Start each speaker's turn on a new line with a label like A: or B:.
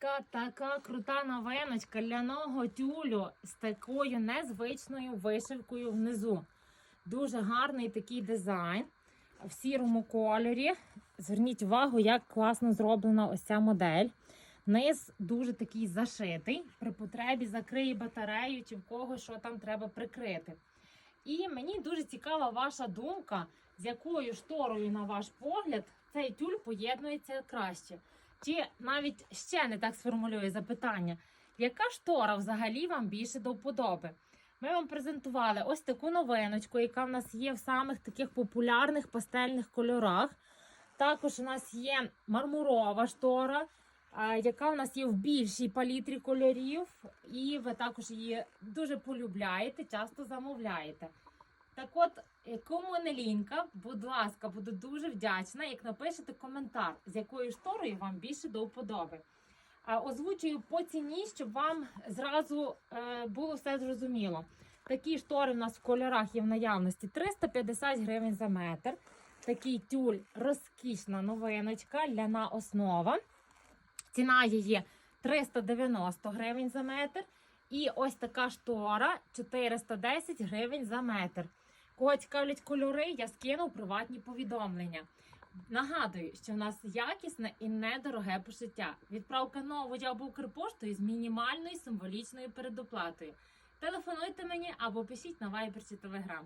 A: Дівчатка, така крута новиночка ляного тюлю з такою незвичною вишивкою внизу. Дуже гарний такий дизайн в сірому кольорі. Зверніть увагу, як класно зроблена ось ця модель. Низ дуже такий зашитий. При потребі закриє батарею чи в когось що там треба прикрити. І мені дуже цікава ваша думка, з якою шторою, на ваш погляд, цей тюль поєднується краще. Чи навіть ще не так сформулюю запитання, яка штора взагалі вам більше до вподоби? Ми вам презентували ось таку новиночку, яка в нас є в самих таких популярних пастельних кольорах. Також у нас є мармурова штора, яка у нас є в більшій палітрі кольорів, і ви також її дуже полюбляєте, часто замовляєте. Так от, е, кому не лінька, будь ласка, буду дуже вдячна, як напишете коментар, з якою шторою вам більше до вподоби. Озвучую по ціні, щоб вам зразу е, було все зрозуміло. Такі штори в нас в кольорах є в наявності 350 гривень за метр. Такий тюль розкішна новиночка, ляна основа. Ціна її 390 гривень за метр. І ось така штора 410 гривень за метр. Кого цікавлять кольори, я скину приватні повідомлення. Нагадую, що в нас якісне і недороге пошиття. Відправка нової або Укрпоштою з мінімальною символічною передоплатою. Телефонуйте мені або пишіть на Viber чи Telegram.